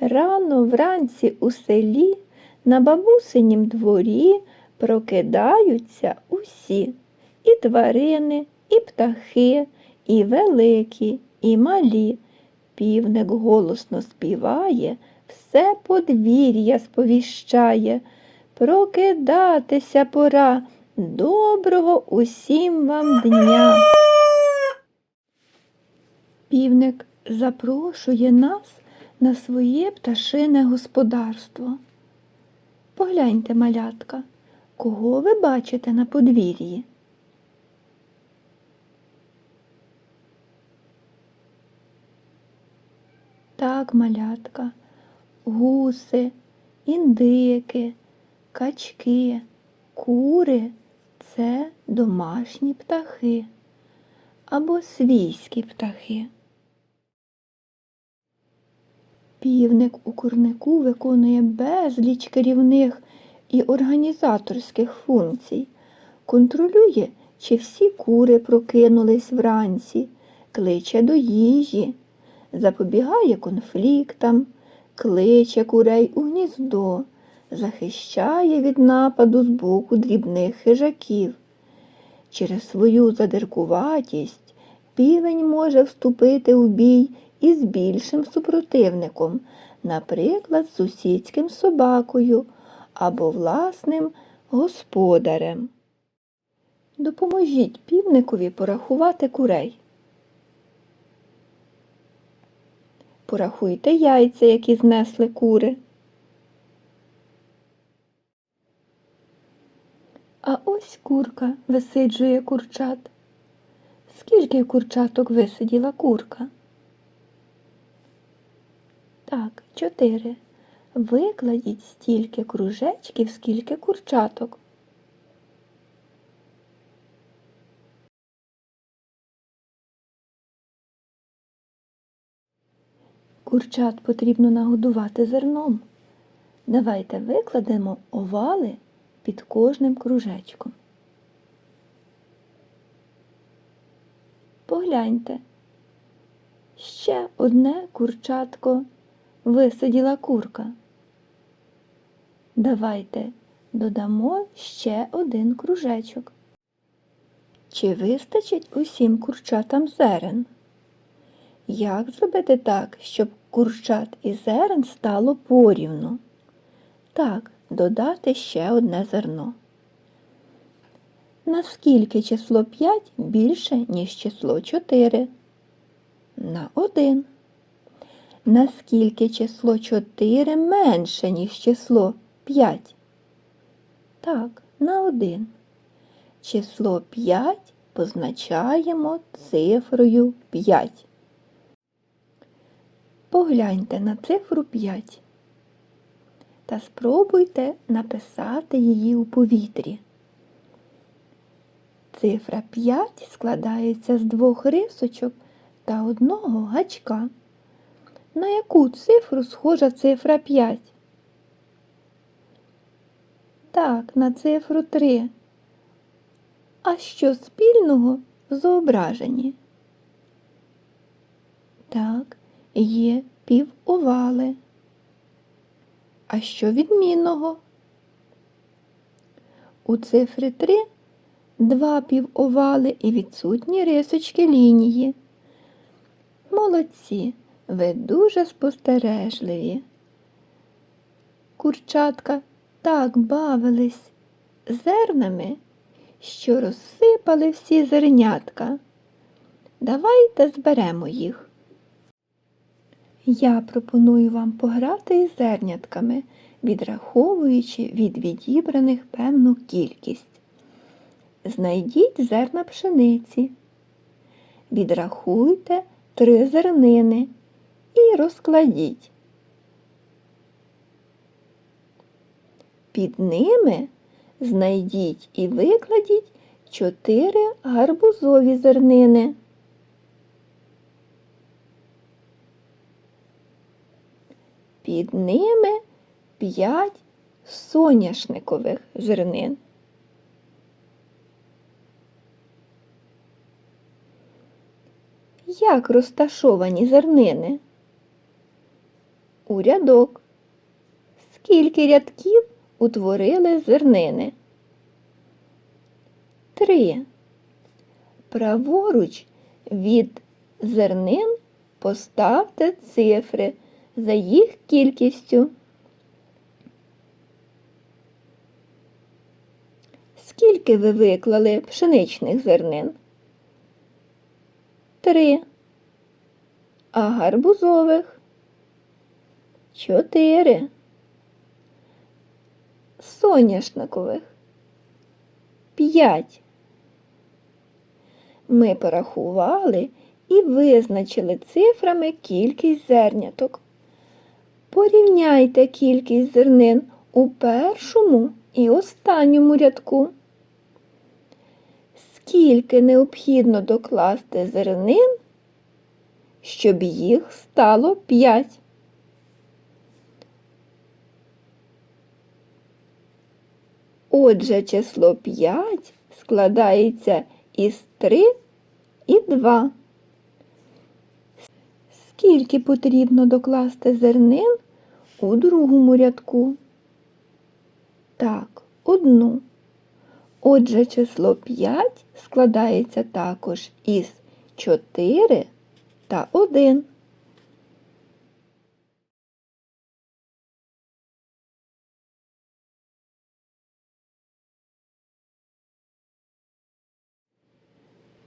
Рано вранці у селі на бабусинім дворі прокидаються усі і тварини, і птахи, і великі, і малі. Півник голосно співає, все подвір'я сповіщає. Прокидатися пора. Доброго усім вам дня. Півник запрошує нас на своє пташине господарство. Погляньте, малятка, кого ви бачите на подвір'ї? Так, малятка, гуси, індики, качки, кури це домашні птахи або свійські птахи. Півник у курнику виконує безліч керівних і організаторських функцій, контролює, чи всі кури прокинулись вранці, кличе до їжі, запобігає конфліктам, кличе курей у гніздо, захищає від нападу з боку дрібних хижаків. Через свою задиркуватість півень може вступити у бій із більшим супротивником, наприклад, сусідським собакою або власним господарем. Допоможіть півникові порахувати курей. Порахуйте яйця, які знесли кури. А ось курка висиджує курчат. Скільки курчаток висиділа курка? Так, чотири. Викладіть стільки кружечків, скільки курчаток. Курчат потрібно нагодувати зерном. Давайте викладемо овали під кожним кружечком. Погляньте. Ще одне курчатко висиділа курка. Давайте додамо ще один кружечок. Чи вистачить усім курчатам зерен? Як зробити так, щоб курчат і зерен стало порівну? Так, додати ще одне зерно. Наскільки число 5 більше, ніж число 4? На 1. Наскільки число 4 менше, ніж число 5? Так, на 1. Число 5 позначаємо цифрою 5. Погляньте на цифру 5 та спробуйте написати її у повітрі. Цифра 5 складається з двох рисочок та одного гачка. На яку цифру схожа цифра 5? Так, на цифру 3. А що спільного в зображенні? Так, є півовали. А що відмінного? У цифри 3 два півовали і відсутні рисочки лінії. Молодці, ви дуже спостережливі. Курчатка так бавились зернами, що розсипали всі зернятка. Давайте зберемо їх. Я пропоную вам пограти із зернятками, відраховуючи від відібраних певну кількість. Знайдіть зерна пшениці. Відрахуйте три зернини і розкладіть. Під ними знайдіть і викладіть чотири гарбузові зернини. Під ними п'ять соняшникових зернин. Як розташовані зернини? У рядок. Скільки рядків утворили зернини? Три. Праворуч від зернин поставте цифри за їх кількістю. Скільки ви виклали пшеничних зернин? Три. А гарбузових? Чотири. Соняшникових? П'ять. Ми порахували і визначили цифрами кількість зерняток. Порівняйте кількість зернин у першому і останньому рядку. Скільки необхідно докласти зернин, щоб їх стало 5? Отже, число 5 складається із 3 і 2. Скільки потрібно докласти зернин у другому рядку? Так, одну. Отже, число 5 складається також із 4 та 1.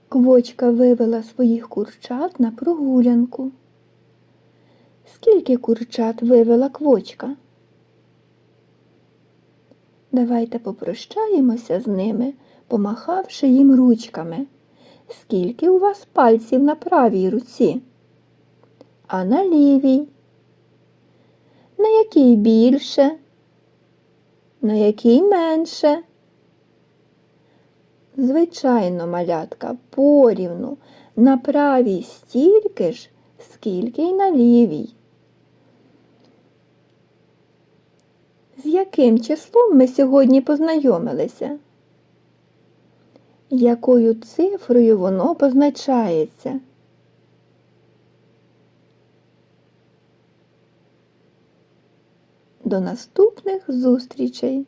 Квочка вивела своїх курчат на прогулянку. Скільки курчат вивела квочка? Давайте попрощаємося з ними, помахавши їм ручками. Скільки у вас пальців на правій руці? А на лівій? На якій більше? На якій менше? Звичайно, малятка, порівну, на правій стільки ж, скільки й на лівій. З яким числом ми сьогодні познайомилися? Якою цифрою воно позначається? До наступних зустрічей!